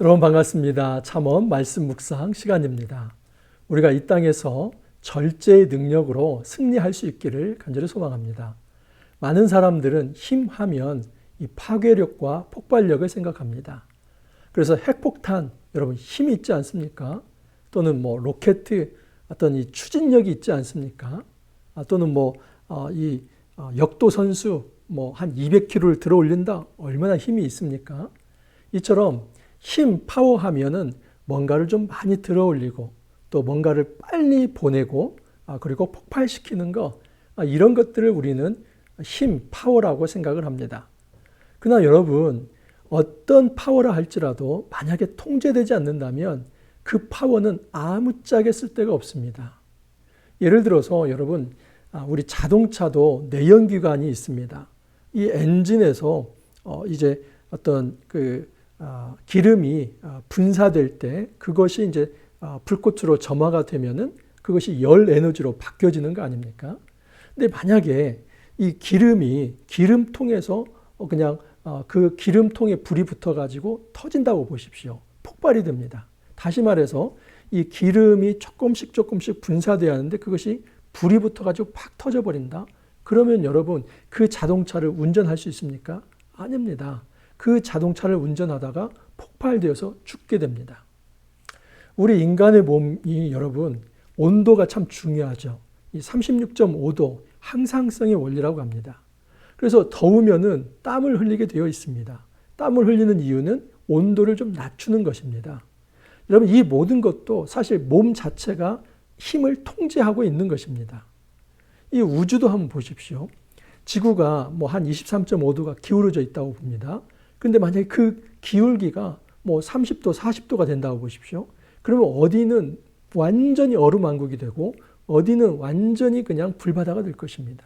여러분 반갑습니다. 참원 말씀 묵상 시간입니다. 우리가 이 땅에서 절제의 능력으로 승리할 수 있기를 간절히 소망합니다. 많은 사람들은 힘하면 이 파괴력과 폭발력을 생각합니다. 그래서 핵폭탄 여러분 힘이 있지 않습니까? 또는 뭐 로켓 어떤 이 추진력이 있지 않습니까? 아, 또는 뭐이 어, 어, 역도 선수 뭐 한 200km를 들어 올린다 얼마나 힘이 있습니까? 이처럼 힘 파워 하면은 뭔가를 좀 많이 들어 올리고 또 뭔가를 빨리 보내고 아, 그리고 폭발시키는 거 아, 이런 것들을 우리는 힘 파워라고 생각을 합니다. 그러나 여러분 어떤 파워라 할지라도 만약에 통제되지 않는다면 그 파워는 아무짝에 쓸 데가 없습니다. 예를 들어서 여러분 아, 우리 자동차도 내연기관이 있습니다. 이 엔진에서 어, 이제 어떤 그 아, 기름이 아, 분사될 때 그것이 이제 불꽃으로 점화가 되면은 그것이 열 에너지로 바뀌어지는 거 아닙니까? 근데 만약에 이 기름이 기름통에서 어, 그냥 어, 그 기름통에 불이 붙어 가지고 터진다고 보십시오. 폭발이 됩니다. 다시 말해서 이 기름이 조금씩 조금씩 분사돼야 하는데 그것이 불이 붙어가지고 팍 터져버린다. 그러면 여러분 그 자동차를 운전할 수 있습니까? 아닙니다. 그 자동차를 운전하다가 폭발되어서 죽게 됩니다. 우리 인간의 몸이 여러분 온도가 참 중요하죠. 이 36.5도 항상성의 원리라고 합니다. 그래서 더우면은 땀을 흘리게 되어 있습니다. 땀을 흘리는 이유는 온도를 좀 낮추는 것입니다. 여러분 이 모든 것도 사실 몸 자체가 힘을 통제하고 있는 것입니다. 이 우주도 한번 보십시오. 지구가 뭐 한 23.5도가 기울어져 있다고 봅니다. 근데 만약에 그 기울기가 뭐 30도, 40도가 된다고 보십시오. 그러면 어디는 완전히 얼음왕국이 되고 어디는 완전히 그냥 불바다가 될 것입니다.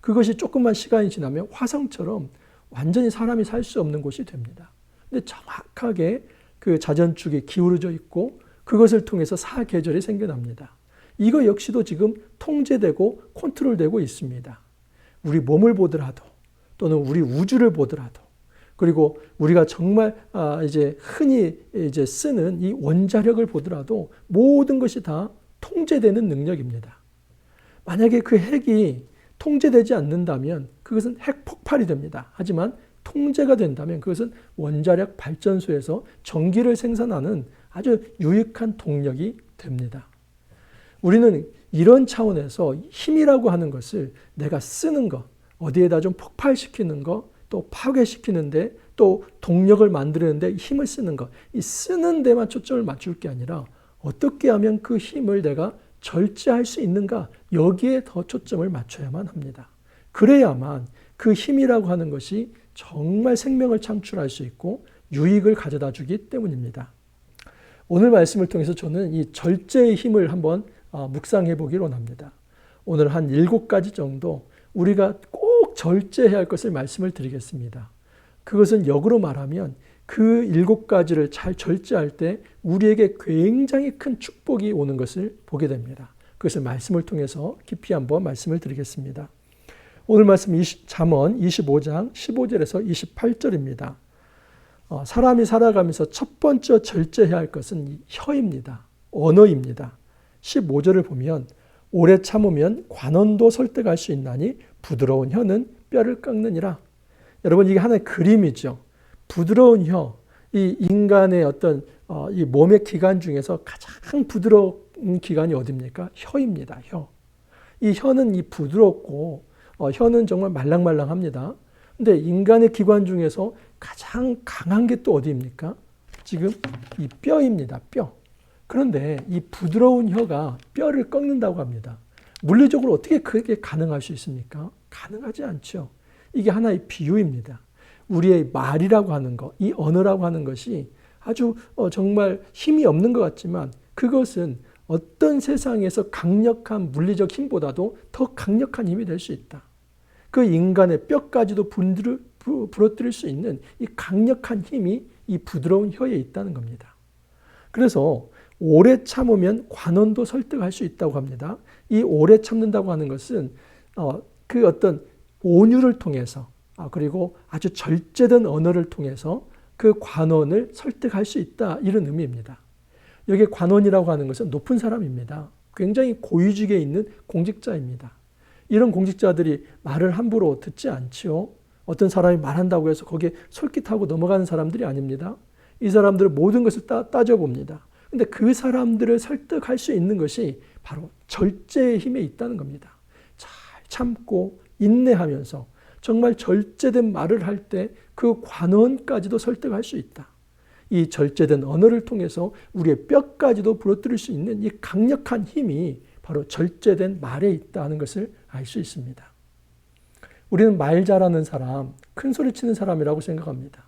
그것이 조금만 시간이 지나면 화성처럼 완전히 사람이 살 수 없는 곳이 됩니다. 근데 정확하게 그 자전축이 기울어져 있고 그것을 통해서 사계절이 생겨납니다. 이거 역시도 지금 통제되고 컨트롤되고 있습니다. 우리 몸을 보더라도 또는 우리 우주를 보더라도 그리고 우리가 정말 아, 이제 흔히 이제 쓰는 이 원자력을 보더라도 모든 것이 다 통제되는 능력입니다. 만약에 그 핵이 통제되지 않는다면 그것은 핵 폭발이 됩니다. 하지만 통제가 된다면 그것은 원자력 발전소에서 전기를 생산하는 아주 유익한 동력이 됩니다. 우리는 이런 차원에서 힘이라고 하는 것을 내가 쓰는 것, 어디에다 좀 폭발시키는 것, 또 파괴시키는데 또 동력을 만드는데 힘을 쓰는 것, 이 쓰는 데만 초점을 맞출 게 아니라 어떻게 하면 그 힘을 내가 절제할 수 있는가, 여기에 더 초점을 맞춰야만 합니다. 그래야만 그 힘이라고 하는 것이 정말 생명을 창출할 수 있고 유익을 가져다 주기 때문입니다. 오늘 말씀을 통해서 저는 이 절제의 힘을 한번 어, 묵상해 보기를 원합니다. 오늘 한 일곱 가지 정도 우리가 꼭 절제해야 할 것을 말씀을 드리겠습니다. 그것은 역으로 말하면 그 일곱 가지를 잘 절제할 때 우리에게 굉장히 큰 축복이 오는 것을 보게 됩니다. 그것을 말씀을 통해서 깊이 한번 말씀을 드리겠습니다. 오늘 말씀 잠언 25장 15절에서 28절입니다. 어, 사람이 살아가면서 첫 번째 절제해야 할 것은 혀입니다. 언어입니다. 15절을 보면 오래 참으면 관원도 설득할 수 있나니 부드러운 혀는 뼈를 깎느니라. 여러분 이게 하나의 그림이죠. 부드러운 혀, 이 인간의 어떤 어, 이 몸의 기관 중에서 가장 부드러운 기관이 어디입니까? 혀입니다. 혀. 이 혀는 이 부드럽고 어, 혀는 정말 말랑말랑합니다. 근데 인간의 기관 중에서 가장 강한 게 또 어디입니까? 지금 이 뼈입니다. 뼈. 그런데 이 부드러운 혀가 뼈를 꺾는다고 합니다. 물리적으로 어떻게 그게 가능할 수 있습니까? 가능하지 않죠. 이게 하나의 비유입니다. 우리의 말이라고 하는 것, 이 언어라고 하는 것이 아주 어, 정말 힘이 없는 것 같지만 그것은 어떤 세상에서 강력한 물리적 힘보다도 더 강력한 힘이 될 수 있다. 그 인간의 뼈까지도 부러뜨릴 수 있는 이 강력한 힘이 이 부드러운 혀에 있다는 겁니다. 그래서 오래 참으면 관원도 설득할 수 있다고 합니다. 이 오래 참는다고 하는 것은 어, 그 어떤 온유를 통해서 아, 그리고 아주 절제된 언어를 통해서 그 관원을 설득할 수 있다. 이런 의미입니다. 여기 관원이라고 하는 것은 높은 사람입니다. 굉장히 고위직에 있는 공직자입니다. 이런 공직자들이 말을 함부로 듣지 않지요. 어떤 사람이 말한다고 해서 거기에 솔깃하고 넘어가는 사람들이 아닙니다. 이 사람들은 모든 것을 따, 따져봅니다. 근데 그 사람들을 설득할 수 있는 것이 바로 절제의 힘에 있다는 겁니다. 잘 참고 인내하면서 정말 절제된 말을 할 때 그 관원까지도 설득할 수 있다. 이 절제된 언어를 통해서 우리의 뼈까지도 부러뜨릴 수 있는 이 강력한 힘이 바로 절제된 말에 있다는 것을 알 수 있습니다. 우리는 말 잘하는 사람, 큰 소리 치는 사람이라고 생각합니다.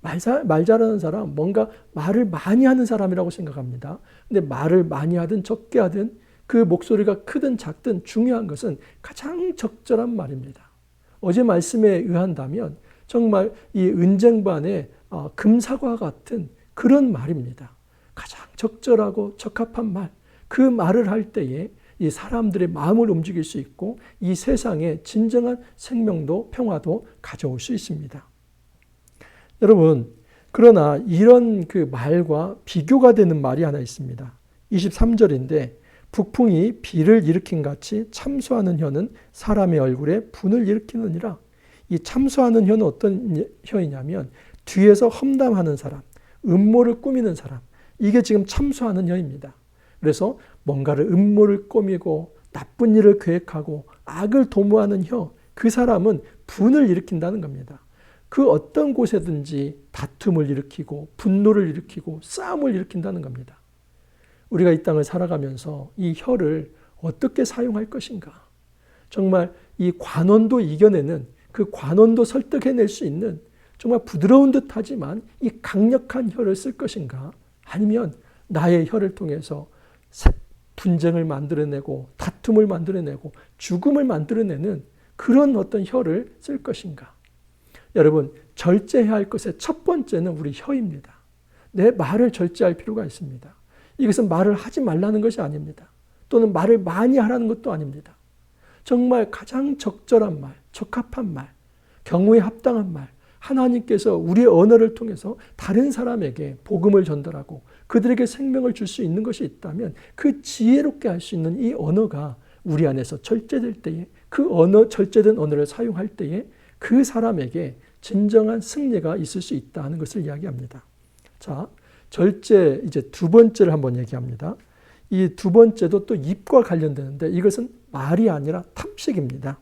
말, 말 잘하는 사람, 뭔가 말을 많이 하는 사람이라고 생각합니다. 근데 말을 많이 하든 적게 하든 그 목소리가 크든 작든 중요한 것은 가장 적절한 말입니다. 어제 말씀에 의한다면 정말 이 은쟁반의 어, 금사과 같은 그런 말입니다. 가장 적절하고 적합한 말. 그 말을 할 때에 이 사람들의 마음을 움직일 수 있고 이 세상에 진정한 생명도 평화도 가져올 수 있습니다. 여러분, 그러나 이런 그 말과 비교가 되는 말이 하나 있습니다. 23절인데 북풍이 비를 일으킨 같이 참수하는 혀는 사람의 얼굴에 분을 일으키느니라. 이 참수하는 혀는 어떤 혀이냐면 뒤에서 험담하는 사람, 음모를 꾸미는 사람. 이게 지금 참수하는 혀입니다. 그래서 뭔가를 음모를 꾸미고 나쁜 일을 계획하고 악을 도모하는 혀, 그 사람은 분을 일으킨다는 겁니다. 그 어떤 곳에든지 다툼을 일으키고 분노를 일으키고 싸움을 일으킨다는 겁니다. 우리가 이 땅을 살아가면서 이 혀를 어떻게 사용할 것인가? 정말 이 관원도 이겨내는 그 관원도 설득해낼 수 있는 정말 부드러운 듯 하지만 이 강력한 혀를 쓸 것인가? 아니면 나의 혀를 통해서 분쟁을 만들어내고 다툼을 만들어내고 죽음을 만들어내는 그런 어떤 혀를 쓸 것인가? 여러분, 절제해야 할 것의 첫 번째는 우리 혀입니다. 내 말을 절제할 필요가 있습니다. 이것은 말을 하지 말라는 것이 아닙니다. 또는 말을 많이 하라는 것도 아닙니다. 정말 가장 적절한 말, 적합한 말, 경우에 합당한 말, 하나님께서 우리의 언어를 통해서 다른 사람에게 복음을 전달하고 그들에게 생명을 줄 수 있는 것이 있다면 그 지혜롭게 할 수 있는 이 언어가 우리 안에서 절제될 때에 그 언어, 절제된 언어를 사용할 때에 그 사람에게 진정한 승리가 있을 수 있다 는 것을 이야기합니다. 자, 절제 이제 두 번째를 한번 얘기합니다. 이 두 번째도 또 입과 관련되는데 이것은 말이 아니라 탐식입니다.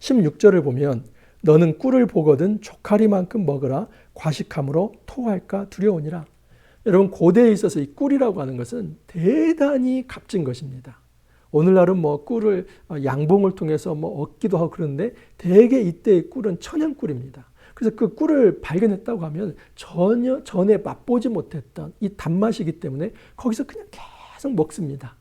16절을 보면 너는 꿀을 보거든 조카리만큼 먹으라 과식함으로 토할까 두려우니라. 여러분 고대에 있어서 이 꿀이라고 하는 것은 대단히 값진 것입니다. 오늘날은 뭐 꿀을 어, 양봉을 통해서 뭐 얻기도 하고 그러는데 대개 이때의 꿀은 천연 꿀입니다. 그래서 그 꿀을 발견했다고 하면 전혀 전에 맛보지 못했던 이 단맛이기 때문에 거기서 그냥 계속 먹습니다.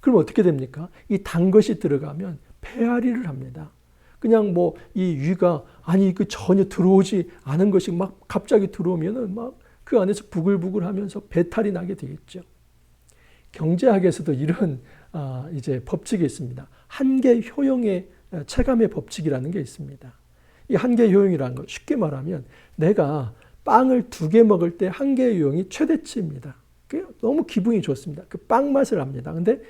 그럼 어떻게 됩니까? 이 단 것이 들어가면 폐활이를 합니다. 그냥 뭐 이 위가 아니 그 전혀 들어오지 않은 것이 막 갑자기 들어오면은 막 그 안에서 부글부글 하면서 배탈이 나게 되겠죠. 경제학에서도 이런 아, 이제 법칙이 있습니다. 한계 효용의 체감의 법칙이라는 게 있습니다. 이 한계 효용이라는 거 쉽게 말하면 내가 빵을 두 개 먹을 때 한계 효용이 최대치입니다. 너무 기분이 좋습니다. 그 빵 맛을 압니다. 근데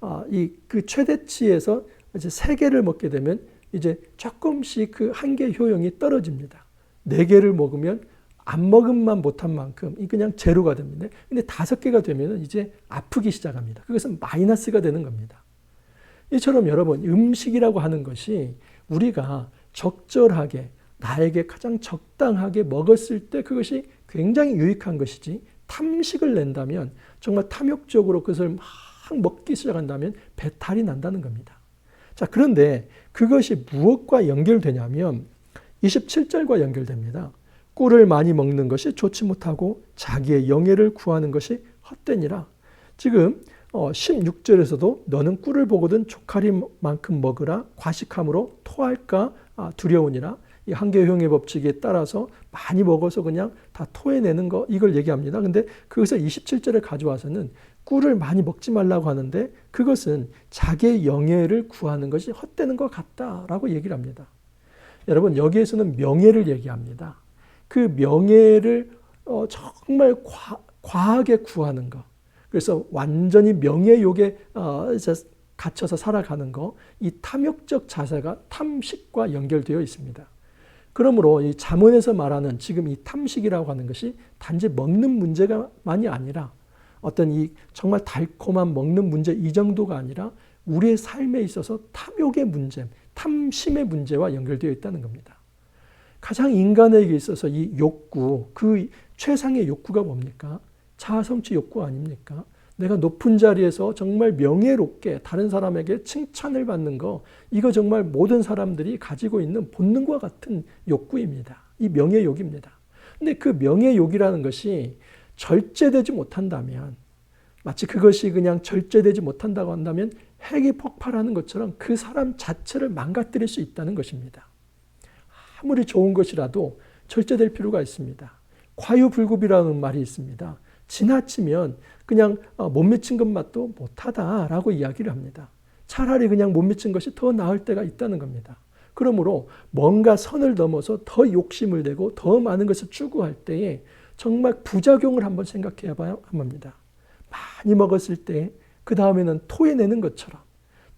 아, 이그 최대치에서 이제 세 개를 먹게 되면 이제 조금씩 그 한계 효용이 떨어집니다. 네 개를 먹으면 안 먹음만 못한 만큼 그냥 제로가 됩니다. 근데 다섯 개가 되면 이제 아프기 시작합니다. 그것은 마이너스가 되는 겁니다. 이처럼 여러분 음식이라고 하는 것이 우리가 적절하게 나에게 가장 적당하게 먹었을 때 그것이 굉장히 유익한 것이지 탐식을 낸다면 정말 탐욕적으로 그것을 막 먹기 시작한다면 배탈이 난다는 겁니다. 자, 그런데 그것이 무엇과 연결되냐면 27절과 연결됩니다. 꿀을 많이 먹는 것이 좋지 못하고 자기의 영예를 구하는 것이 헛되니라. 지금 16절에서도 어, 너는 꿀을 보거든 조카리만큼 먹으라 과식함으로 토할까 아, 두려우니라. 이 한계효용의 법칙에 따라서 많이 먹어서 그냥 다 토해내는 거 이걸 얘기합니다. 근데 그것을 27절에 가져와서는 꿀을 많이 먹지 말라고 하는데 그것은 자기의 영예를 구하는 것이 헛되는 것 같다라고 얘기를 합니다. 여러분 여기에서는 명예를 얘기합니다. 그 명예를 어, 정말 과, 과하게 구하는 것. 그래서 완전히 명예욕에 어, 갇혀서 살아가는 거, 이 탐욕적 자세가 탐식과 연결되어 있습니다. 그러므로 이 잠언에서 말하는 지금 이 탐식이라고 하는 것이 단지 먹는 문제가만이 아니라 어떤 이 정말 달콤한 먹는 문제 이 정도가 아니라 우리의 삶에 있어서 탐욕의 문제, 탐심의 문제와 연결되어 있다는 겁니다. 가장 인간에게 있어서 이 욕구, 그 최상의 욕구가 뭡니까? 자아 성취 욕구 아닙니까? 내가 높은 자리에서 정말 명예롭게 다른 사람에게 칭찬을 받는 거, 이거 정말 모든 사람들이 가지고 있는 본능과 같은 욕구입니다. 이 명예욕입니다. 근데 그 명예욕이라는 것이 절제되지 못한다면, 마치 그것이 그냥 절제되지 못한다고 한다면 핵이 폭발하는 것처럼 그 사람 자체를 망가뜨릴 수 있다는 것입니다. 아무리 좋은 것이라도 절제될 필요가 있습니다. 과유불급이라는 말이 있습니다. 지나치면 그냥 어, 못 미친 것 맛도 못하다라고 이야기를 합니다. 차라리 그냥 못 미친 것이 더 나을 때가 있다는 겁니다. 그러므로 뭔가 선을 넘어서 더 욕심을 내고 더 많은 것을 추구할 때에 정말 부작용을 한번 생각해 봐야 합니다. 많이 먹었을 때 그 다음에는 토해내는 것처럼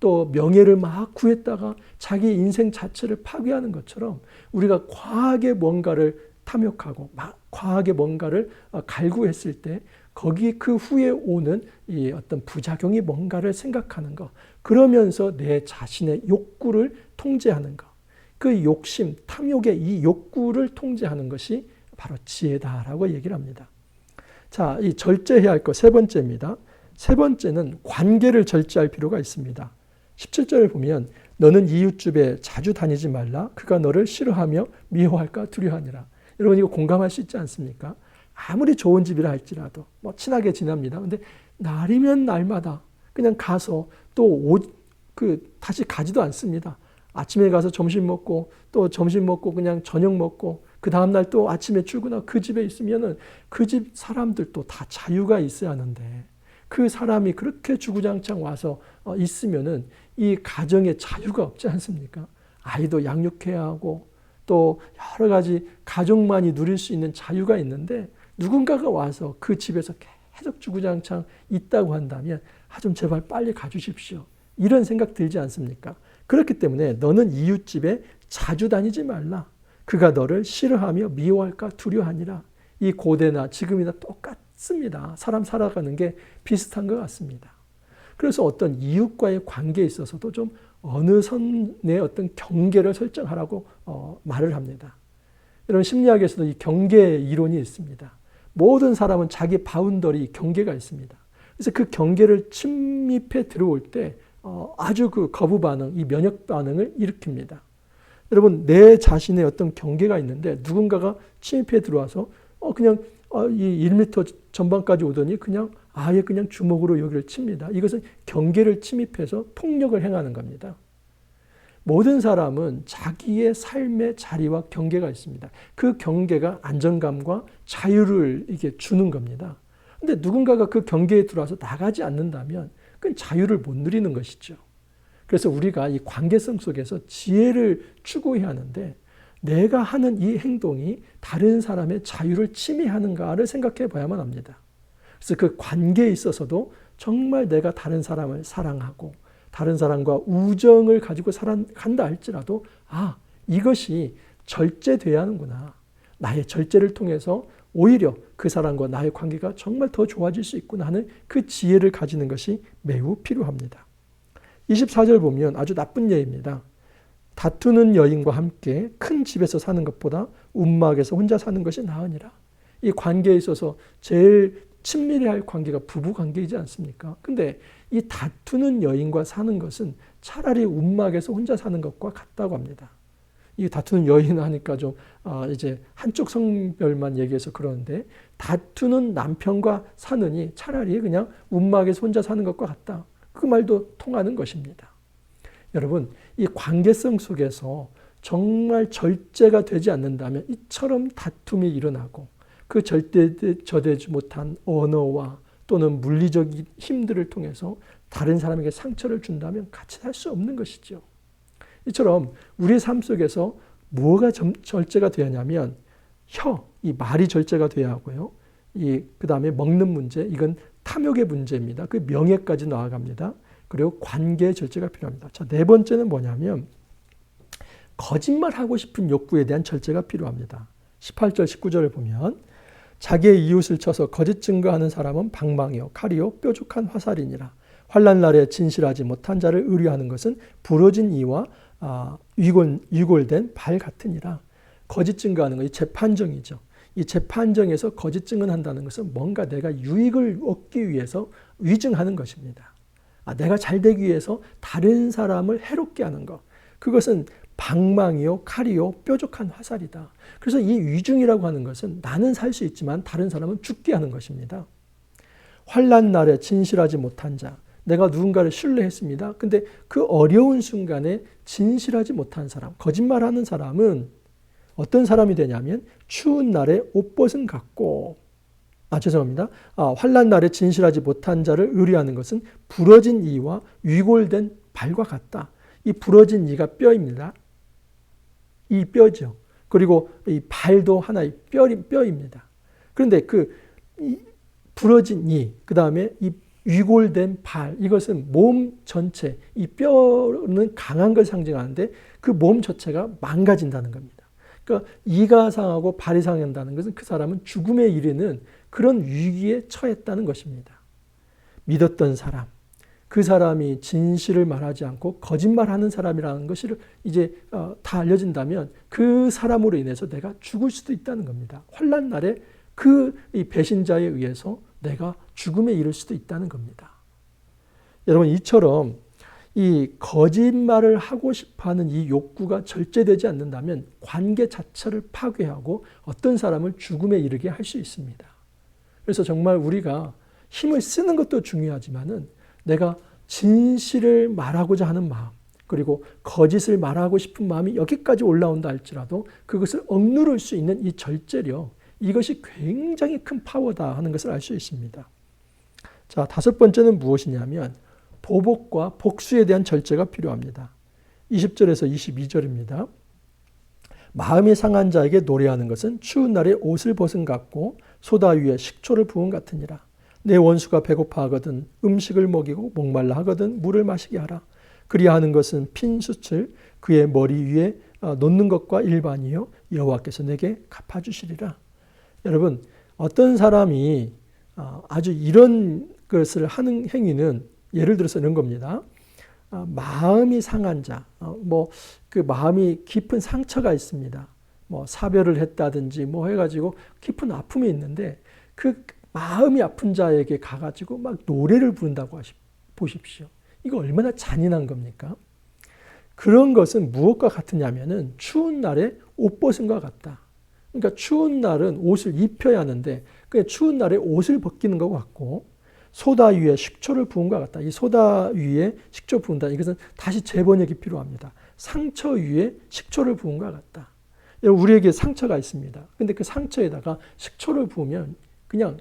또 명예를 막 구했다가 자기 인생 자체를 파괴하는 것처럼 우리가 과하게 뭔가를 탐욕하고 막 과하게 뭔가를 어, 갈구했을 때 거기 그 후에 오는 이 어떤 부작용이 뭔가를 생각하는 것 그러면서 내 자신의 욕구를 통제하는 것 그 욕심, 탐욕의 이 욕구를 통제하는 것이 바로 지혜다라고 얘기를 합니다. 자, 이 절제해야 할 것 세 번째입니다. 세 번째는 관계를 절제할 필요가 있습니다. 17절을 보면 너는 이웃집에 자주 다니지 말라. 그가 너를 싫어하며 미워할까 두려하니라. 여러분 이거 공감할 수 있지 않습니까? 아무리 좋은 집이라 할지라도 뭐 친하게 지납니다. 근데 날이면 날마다 그냥 가서 또옷그 다시 가지도 않습니다. 아침에 가서 점심 먹고 또 점심 먹고 그냥 저녁 먹고 그 다음 날 또 아침에 출근하고 그 집에 있으면은 그 집 사람들도 다 자유가 있어야 하는데 그 사람이 그렇게 주구장창 와서 어, 있으면은 이 가정에 자유가 없지 않습니까? 아이도 양육해야 하고 또 여러 가지 가족만이 누릴 수 있는 자유가 있는데 누군가가 와서 그 집에서 계속 주구장창 있다고 한다면 아 좀 제발 빨리 가주십시오. 이런 생각 들지 않습니까? 그렇기 때문에 너는 이웃집에 자주 다니지 말라. 그가 너를 싫어하며 미워할까 두려하니라. 이 고대나 지금이나 똑같습니다. 사람 살아가는 게 비슷한 것 같습니다. 그래서 어떤 이웃과의 관계에 있어서도 좀 어느 선의 어떤 경계를 설정하라고 어, 말을 합니다. 여러분 심리학에서도 이 경계 이론이 있습니다. 모든 사람은 자기 바운더리 경계가 있습니다. 그래서 그 경계를 침입해 들어올 때 어, 아주 그 거부 반응, 이 면역 반응을 일으킵니다. 여러분 내 자신의 어떤 경계가 있는데 누군가가 침입해 들어와서 어 그냥 어, 이 1m 전방까지 오더니 그냥 아예 그냥 주먹으로 여기를 칩니다. 이것은 경계를 침입해서 폭력을 행하는 겁니다. 모든 사람은 자기의 삶의 자리와 경계가 있습니다. 그 경계가 안정감과 자유를 이게 주는 겁니다. 근데 누군가가 그 경계에 들어와서 나가지 않는다면 그건 자유를 못 누리는 것이죠. 그래서 우리가 이 관계성 속에서 지혜를 추구해야 하는데 내가 하는 이 행동이 다른 사람의 자유를 침해하는가를 생각해 봐야만 합니다. 그래서 그 관계에 있어서도 정말 내가 다른 사람을 사랑하고 다른 사람과 우정을 가지고 살아간다 할지라도 아, 이것이 절제돼야 하는구나. 나의 절제를 통해서 오히려 그 사람과 나의 관계가 정말 더 좋아질 수 있구나 하는 그 지혜를 가지는 것이 매우 필요합니다. 24절 보면 아주 나쁜 예입니다. 다투는 여인과 함께 큰 집에서 사는 것보다 움막에서 혼자 사는 것이 나으니라. 이 관계에 있어서 제일 친밀해야 할 관계가 부부 관계이지 않습니까? 근데 이 다투는 여인과 사는 것은 차라리 움막에서 혼자 사는 것과 같다고 합니다. 이 다투는 여인 하니까 좀 아, 이제 한쪽 성별만 얘기해서 그러는데 다투는 남편과 사느니 차라리 그냥 움막에서 혼자 사는 것과 같다. 그 말도 통하는 것입니다. 여러분, 이 관계성 속에서 정말 절제가 되지 않는다면 이처럼 다툼이 일어나고 그 절대되지 못한 언어와 또는 물리적인 힘들을 통해서 다른 사람에게 상처를 준다면 같이 살 수 없는 것이죠. 이처럼 우리의 삶 속에서 뭐가 절제가 되었냐면 혀, 이 말이 절제가 돼야 하고요. 이 그다음에 먹는 문제, 이건 탐욕의 문제입니다. 그 명예까지 나아갑니다. 그리고 관계 절제가 필요합니다. 자, 네 번째는 뭐냐면 거짓말하고 싶은 욕구에 대한 절제가 필요합니다. 18절, 19절을 보면 자기의 이웃을 쳐서 거짓 증거하는 사람은 방망이요 칼이요 뾰족한 화살이니라. 환란 날에 진실하지 못한 자를 의뢰하는 것은 부러진 이와 아, 위골, 위골된 발 같으니라. 거짓 증거하는 것이 재판정이죠. 이 재판정에서 거짓 증언한다는 것은 뭔가 내가 유익을 얻기 위해서 위증하는 것입니다. 아, 내가 잘 되기 위해서 다른 사람을 해롭게 하는 것. 그것은 방망이요, 칼이요, 뾰족한 화살이다. 그래서 이 위중이라고 하는 것은 나는 살 수 있지만 다른 사람은 죽게 하는 것입니다. 환란 날에 진실하지 못한 자, 내가 누군가를 신뢰했습니다. 근데 그 어려운 순간에 진실하지 못한 사람, 거짓말하는 사람은 어떤 사람이 되냐면 추운 날에 옷 벗은 같고 아 죄송합니다. 아, 환란 날에 진실하지 못한 자를 의뢰하는 것은 부러진 이와 위골된 발과 같다. 이 부러진 이가 뼈입니다. 이 뼈죠. 그리고 이 발도 하나의 뼈, 뼈입니다. 그런데 그 부러진 이, 그 다음에 이 위골된 발, 이것은 몸 전체, 이 뼈는 강한 걸 상징하는데 그몸 자체가 망가진다는 겁니다. 그러니까 이가 상하고 발이 상한다는 것은 그 사람은 죽음에 이르는 그런 위기에 처했다는 것입니다. 믿었던 사람, 그 사람이 진실을 말하지 않고 거짓말하는 사람이라는 것을 이제 어, 다 알려진다면 그 사람으로 인해서 내가 죽을 수도 있다는 겁니다. 환란 날에 그 배신자에 의해서 내가 죽음에 이를 수도 있다는 겁니다. 여러분 이처럼 이 거짓말을 하고 싶어하는 이 욕구가 절제되지 않는다면 관계 자체를 파괴하고 어떤 사람을 죽음에 이르게 할 수 있습니다. 그래서 정말 우리가 힘을 쓰는 것도 중요하지만은 내가 진실을 말하고자 하는 마음, 그리고 거짓을 말하고 싶은 마음이 여기까지 올라온다 할지라도 그것을 억누를 수 있는 이 절제력, 이것이 굉장히 큰 파워다 하는 것을 알 수 있습니다. 자, 다섯 번째는 무엇이냐면 보복과 복수에 대한 절제가 필요합니다. 20절에서 22절입니다. 마음이 상한 자에게 노래하는 것은 추운 날에 옷을 벗은 같고 소다 위에 식초를 부은 같으니라. 내 원수가 배고파 하거든 음식을 먹이고 목말라 하거든 물을 마시게 하라. 그리하는 것은 핀 숯을 그의 머리 위에 어, 놓는 것과 일반이요 여호와께서 내게 갚아 주시리라. 여러분 어떤 사람이 어, 아주 이런 것을 하는 행위는 예를 들어서 이런 겁니다. 어, 마음이 상한 자, 뭐 그 마음이 깊은 상처가 있습니다. 뭐 사별을 했다든지 뭐 해가지고 깊은 아픔이 있는데 그 마음이 아픈 자에게 가가지고 막 노래를 부른다고 하시, 보십시오. 이거 얼마나 잔인한 겁니까? 그런 것은 무엇과 같으냐면은 추운 날에 옷 벗은 것 같다. 그러니까 추운 날은 옷을 입혀야 하는데 그 추운 날에 옷을 벗기는 것 같고 소다 위에 식초를 부은 것 같다. 이 소다 위에 식초 부은다. 이것은 다시 재번역이 필요합니다. 상처 위에 식초를 부은 것 같다. 우리에게 상처가 있습니다. 근데 그 상처에다가 식초를 부으면 그냥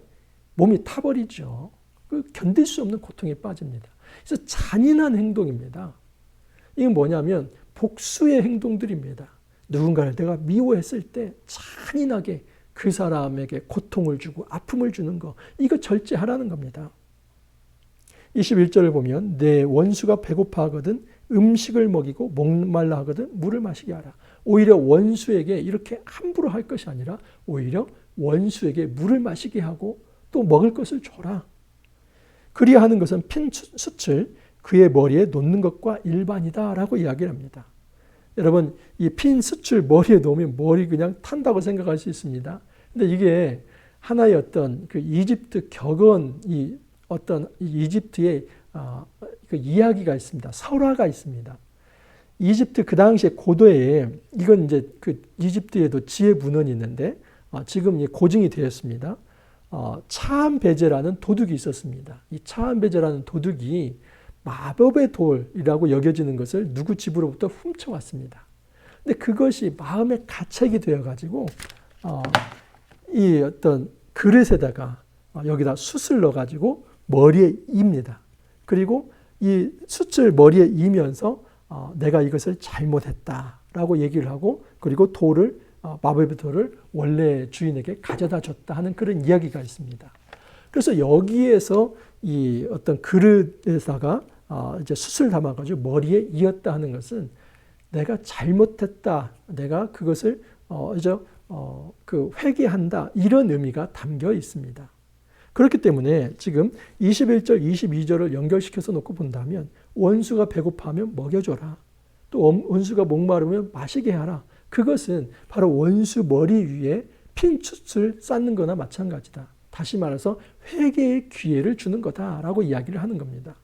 몸이 타버리죠. 그 견딜 수 없는 고통에 빠집니다. 그래서 잔인한 행동입니다. 이건 뭐냐면 복수의 행동들입니다. 누군가를 내가 미워했을 때 잔인하게 그 사람에게 고통을 주고 아픔을 주는 거, 이거 절제하라는 겁니다. 21절을 보면 내 원수가 배고파 하거든 음식을 먹이고 목말라 하거든 물을 마시게 하라. 오히려 원수에게 이렇게 함부로 할 것이 아니라 오히려 원수에게 물을 마시게 하고 또 먹을 것을 줘라. 그리하는 것은 핀 숯을 그의 머리에 놓는 것과 일반이다 라고 이야기를 합니다. 여러분 이 핀 숯을 머리에 놓으면 머리 그냥 탄다고 생각할 수 있습니다. 근데 이게 하나의 어떤 그 이집트 격언 이 어떤 이집트의 어, 그 이야기가 있습니다. 설화가 있습니다. 이집트 그 당시에 고도에 이건 이제 그 이집트에도 지혜 문헌이 있는데 어, 지금 고증이 되었습니다. 어, 차암 베제라는 도둑이 있었습니다. 이 차암 베제라는 도둑이 마법의 돌이라고 여겨지는 것을 누구 집으로부터 훔쳐왔습니다. 근데 그것이 마음의 가책이 되어가지고 어, 이 어떤 그릇에다가 어, 여기다 숯을 넣어가지고 머리에 입니다. 그리고 이 숯을 머리에 이면서 어, 내가 이것을 잘못했다라고 얘기를 하고 그리고 돌을 어, 마법의 원래 주인에게 가져다 줬다 하는 그런 이야기가 있습니다. 그래서 여기에서 이 어떤 그릇에다가 어, 이제 숯을 담아가지고 머리에 이었다 하는 것은 내가 잘못했다, 내가 그것을 어, 이제 어, 그 회개한다 이런 의미가 담겨 있습니다. 그렇기 때문에 지금 21절, 22절을 연결시켜서 놓고 본다면 원수가 배고파하면 먹여줘라. 또 원수가 목마르면 마시게 하라. 그것은 바로 원수 머리 위에 핀추을 쌓는 거나 마찬가지다. 다시 말해서 회개의 기회를 주는 거다라고 이야기를 하는 겁니다.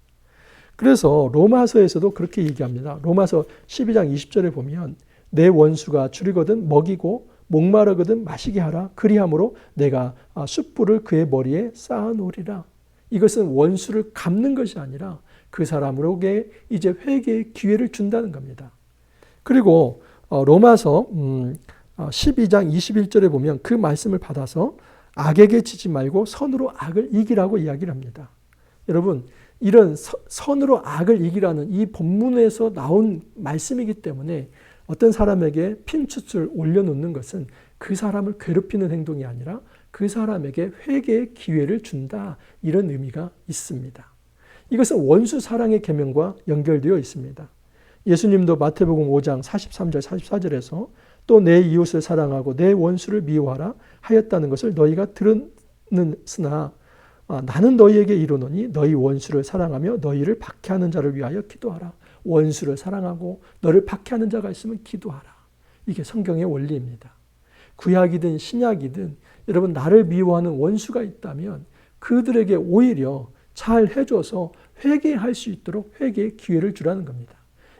그래서 로마서에서도 그렇게 얘기합니다. 로마서 12장 20절에 보면 내 원수가 줄이거든 먹이고 목마르거든 마시게 하라. 그리함으로 내가 아, 숯불을 그의 머리에 쌓아놓으리라. 이것은 원수를 갚는 것이 아니라 그 사람으로게 이제 회개의 기회를 준다는 겁니다. 그리고 어, 로마서 12장 음, 21절에 어, 보면 그 말씀을 받아서 악에게 지지 말고 선으로 악을 이기라고 이야기를 합니다. 여러분, 이런 선으로 악을 이기라는 이 본문에서 나온 말씀이기 때문에 어떤 사람에게 핀추을 올려놓는 것은 그 사람을 괴롭히는 행동이 아니라 그 사람에게 회개의 기회를 준다. 이런 의미가 있습니다. 이것은 원수 사랑의 계명과 연결되어 있습니다. 예수님도 마태복음 5장 43절 44절에서 또 내 이웃을 사랑하고 내 원수를 미워하라 하였다는 것을 너희가 들었으나 아, 나는 너희에게 이르노니 너희 원수를 사랑하며 너희를 박해하는 자를 위하여 기도하라. 원수를 사랑하고 너를 박해하는 자가 있으면 기도하라. 이게 성경의 원리입니다. 구약이든 신약이든 여러분 나를 미워하는 원수가 있다면 그들에게 오히려 잘 해줘서 회개할 수 있도록 회개의 기회를 주라는 겁니다.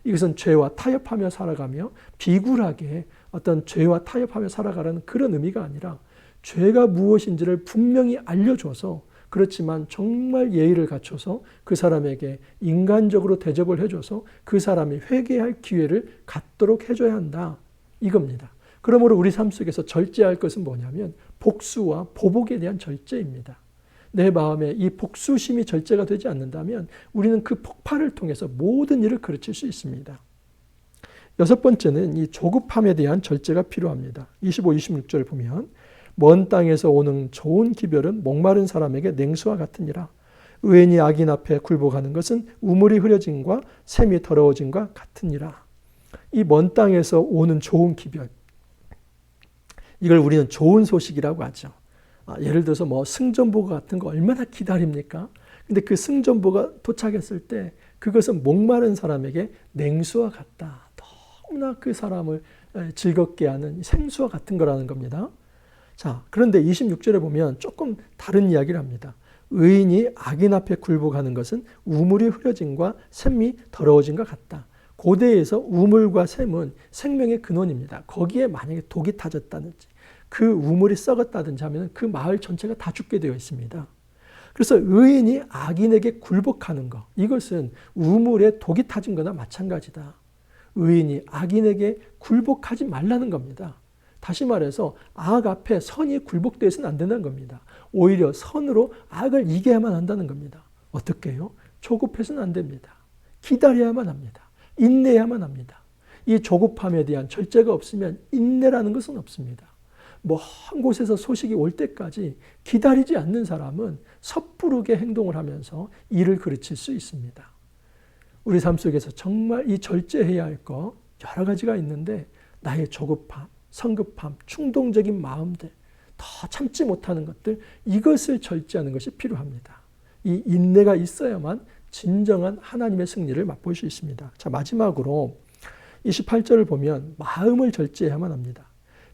이것은 죄와 타협하며 살아가며 비굴하게 어떤 죄와 타협하며 살아가라는 그런 의미가 아니라 죄가 무엇인지를 분명히 알려줘서 그렇지만 정말 예의를 갖춰서 그 사람에게 인간적으로 대접을 해줘서 그 사람이 회개할 기회를 갖도록 해줘야 한다. 이겁니다. 그러므로 우리 삶 속에서 절제할 것은 뭐냐면 복수와 보복에 대한 절제입니다. 내 마음에 이 복수심이 절제가 되지 않는다면 우리는 그 폭발을 통해서 모든 일을 그르칠 수 있습니다. 여섯 번째는 이 조급함에 대한 절제가 필요합니다. 25, 26절 보면 먼 땅에서 오는 좋은 기별은 목마른 사람에게 냉수와 같으니라. 의인이 악인 앞에 굴복하는 것은 우물이 흐려짐과 샘이 더러워짐과 같으니라. 이 먼 땅에서 오는 좋은 기별. 이걸 우리는 좋은 소식이라고 하죠. 아, 예를 들어서 뭐 승전보가 같은 거 얼마나 기다립니까? 근데 그 승전보가 도착했을 때 그것은 목마른 사람에게 냉수와 같다. 너무나 그 사람을 즐겁게 하는 생수와 같은 거라는 겁니다. 자, 그런데 26절에 보면 조금 다른 이야기를 합니다. 의인이 악인 앞에 굴복하는 것은 우물이 흐려짐과 샘이 더러워짐과 같다. 고대에서 우물과 샘은 생명의 근원입니다. 거기에 만약에 독이 타졌다든지 그 우물이 썩었다든지 하면 그 마을 전체가 다 죽게 되어 있습니다. 그래서 의인이 악인에게 굴복하는 것, 이것은 우물에 독이 타진 거나 마찬가지다. 의인이 악인에게 굴복하지 말라는 겁니다. 다시 말해서 악 앞에 선이 굴복되어서는 안 된다는 겁니다. 오히려 선으로 악을 이겨야만 한다는 겁니다. 어떻게 해요? 조급해서는 안 됩니다. 기다려야만 합니다. 인내야만 합니다. 이 조급함에 대한 절제가 없으면 인내라는 것은 없습니다. 먼 곳에서 소식이 올 때까지 기다리지 않는 사람은 섣부르게 행동을 하면서 일을 그르칠 수 있습니다. 우리 삶 속에서 정말 이 절제해야 할 거 여러 가지가 있는데 나의 조급함, 성급함, 충동적인 마음들, 더 참지 못하는 것들, 이것을 절제하는 것이 필요합니다. 이 인내가 있어야만 진정한 하나님의 승리를 맛볼 수 있습니다. 자, 마지막으로 28절을 보면 마음을 절제해야만 합니다.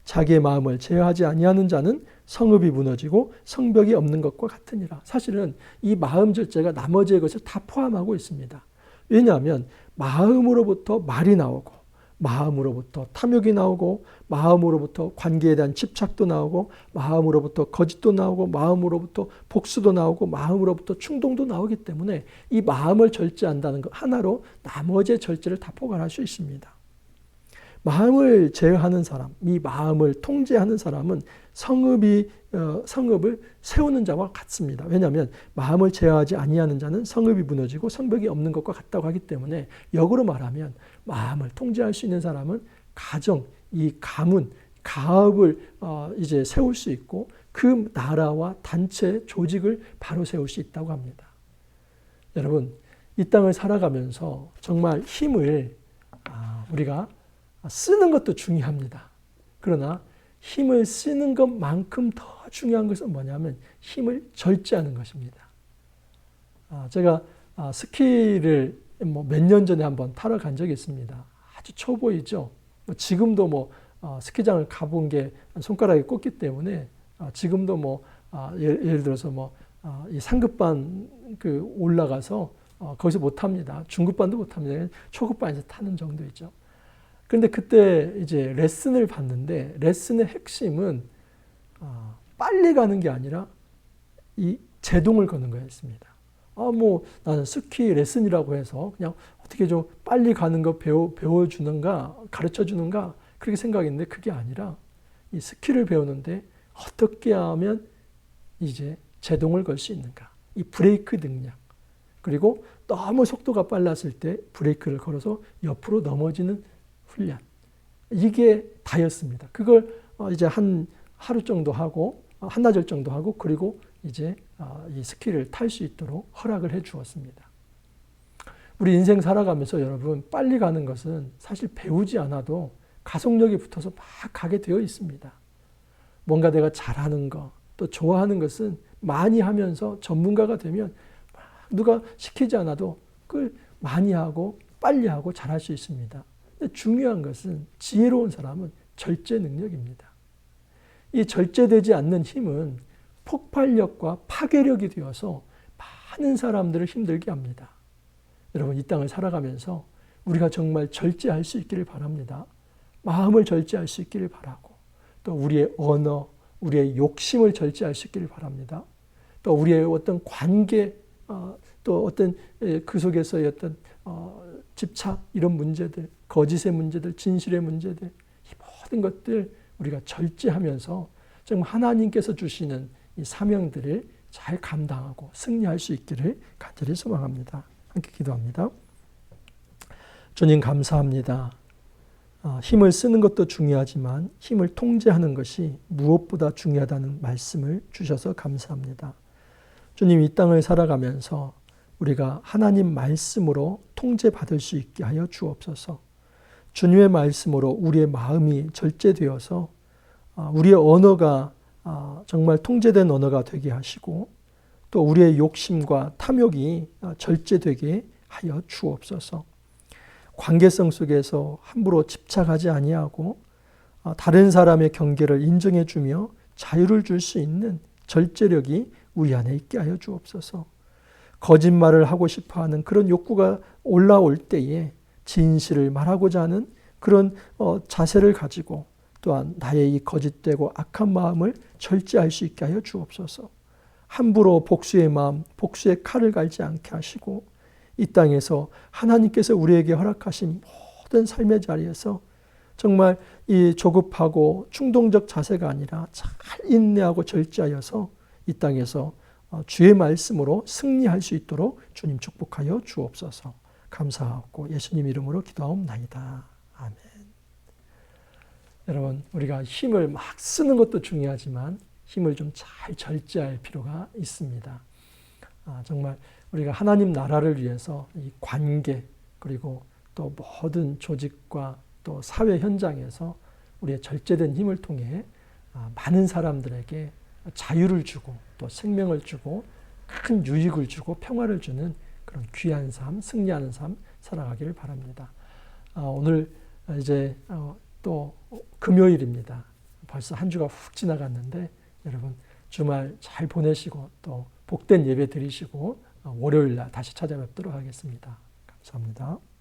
자기의 마음을 제어하지 아니하는 자는 성읍이 무너지고 성벽이 없는 것과 같으니라. 사실은 이 마음 절제가 나머지의 것을 다 포함하고 있습니다. 왜냐하면 마음으로부터 말이 나오고 마음으로부터 탐욕이 나오고 마음으로부터 관계에 대한 집착도 나오고 마음으로부터 거짓도 나오고 마음으로부터 복수도 나오고 마음으로부터 충동도 나오기 때문에 이 마음을 절제한다는 것 하나로 나머지의 절제를 다 포괄할 수 있습니다. 마음을 제어하는 사람, 이 마음을 통제하는 사람은 성읍이 어, 성읍을 세우는 자와 같습니다. 왜냐하면 마음을 제어하지 아니하는 자는 성읍이 무너지고 성벽이 없는 것과 같다고 하기 때문에 역으로 말하면 마음을 통제할 수 있는 사람은 가정, 이 가문, 가업을 어, 이제 세울 수 있고 그 나라와 단체 조직을 바로 세울 수 있다고 합니다. 여러분 이 땅을 살아가면서 정말 힘을 아, 우리가 쓰는 것도 중요합니다. 그러나 힘을 쓰는 것만큼 더 중요한 것은 뭐냐면 힘을 절제하는 것입니다. 아, 제가 아, 스키를 뭐 몇 년 전에 한번 타러 간 적이 있습니다. 아주 초보이죠. 뭐 지금도 뭐 어, 스키장을 가본 게 손가락에 꽂기 때문에 아, 지금도 뭐 예를, 예를 들어서 뭐 이 상급반 그 올라가서 어, 거기서 못 탑니다. 중급반도 못 탑니다. 초급반에서 타는 정도이죠. 그런데 그때 이제 레슨을 받는데 레슨의 핵심은 어, 빨리 가는 게 아니라 이 제동을 거는 거였습니다. 아, 뭐 나는 스키 레슨이라고 해서 그냥 어떻게 좀 빨리 가는 거 배워, 배워주는가, 가르쳐 주는가, 그렇게 생각했는데 그게 아니라 이 스키를 배우는데 어떻게 하면 이제 제동을 걸 수 있는가. 이 브레이크 능력. 그리고 너무 속도가 빨랐을 때 브레이크를 걸어서 옆으로 넘어지는 훈련. 이게 다였습니다. 그걸 어, 이제 한 하루 정도 하고, 어, 한나절 정도 하고, 그리고 이제 어, 이 스키를 탈 수 있도록 허락을 해 주었습니다. 우리 인생 살아가면서 여러분 빨리 가는 것은 사실 배우지 않아도 가속력이 붙어서 막 가게 되어 있습니다. 뭔가 내가 잘하는 거, 또 좋아하는 것은 많이 하면서 전문가가 되면 누가 시키지 않아도 그걸 많이 하고 빨리 하고 잘할 수 있습니다. 중요한 것은 지혜로운 사람은 절제 능력입니다. 이 절제되지 않는 힘은 폭발력과 파괴력이 되어서 많은 사람들을 힘들게 합니다. 여러분, 이 땅을 살아가면서 우리가 정말 절제할 수 있기를 바랍니다. 마음을 절제할 수 있기를 바라고, 또 우리의 언어, 우리의 욕심을 절제할 수 있기를 바랍니다. 또 우리의 어떤 관계, 어, 또 어떤 그 속에서의 어떤 어, 집착, 이런 문제들, 거짓의 문제들, 진실의 문제들, 이 모든 것들 우리가 절제하면서 정말 하나님께서 주시는 이 사명들을 잘 감당하고 승리할 수 있기를 간절히 소망합니다. 함께 기도합니다. 주님 감사합니다. 아, 힘을 쓰는 것도 중요하지만 힘을 통제하는 것이 무엇보다 중요하다는 말씀을 주셔서 감사합니다. 주님 이 땅을 살아가면서 우리가 하나님 말씀으로 통제받을 수 있게 하여 주옵소서. 주님의 말씀으로 우리의 마음이 절제되어서 아, 우리의 언어가 아, 정말 통제된 언어가 되게 하시고 또 우리의 욕심과 탐욕이 아, 절제되게 하여 주옵소서. 관계성 속에서 함부로 집착하지 아니하고 아, 다른 사람의 경계를 인정해 주며 자유를 줄 수 있는 절제력이 우리 안에 있게 하여 주옵소서. 거짓말을 하고 싶어 하는 그런 욕구가 올라올 때에 진실을 말하고자 하는 그런 어, 자세를 가지고 또한 나의 이 거짓되고 악한 마음을 절제할 수 있게 하여 주옵소서. 함부로 복수의 마음, 복수의 칼을 갈지 않게 하시고 이 땅에서 하나님께서 우리에게 허락하신 모든 삶의 자리에서 정말 이 조급하고 충동적 자세가 아니라 잘 인내하고 절제하여서 이 땅에서 어, 주의 말씀으로 승리할 수 있도록 주님 축복하여 주옵소서. 감사하고 예수님 이름으로 기도하옵나이다. 아멘. 여러분, 우리가 힘을 막 쓰는 것도 중요하지만 힘을 좀 잘 절제할 필요가 있습니다. 아, 정말 우리가 하나님 나라를 위해서 이 관계 그리고 또 모든 조직과 또 사회 현장에서 우리의 절제된 힘을 통해 아, 많은 사람들에게 자유를 주고 또 생명을 주고 큰 유익을 주고 평화를 주는 그런 귀한 삶, 승리하는 삶 살아가기를 바랍니다. 아, 오늘 이제 어, 또 금요일입니다. 벌써 한 주가 훅 지나갔는데 여러분 주말 잘 보내시고 또 복된 예배 드리시고 어, 월요일 날 다시 찾아뵙도록 하겠습니다. 감사합니다.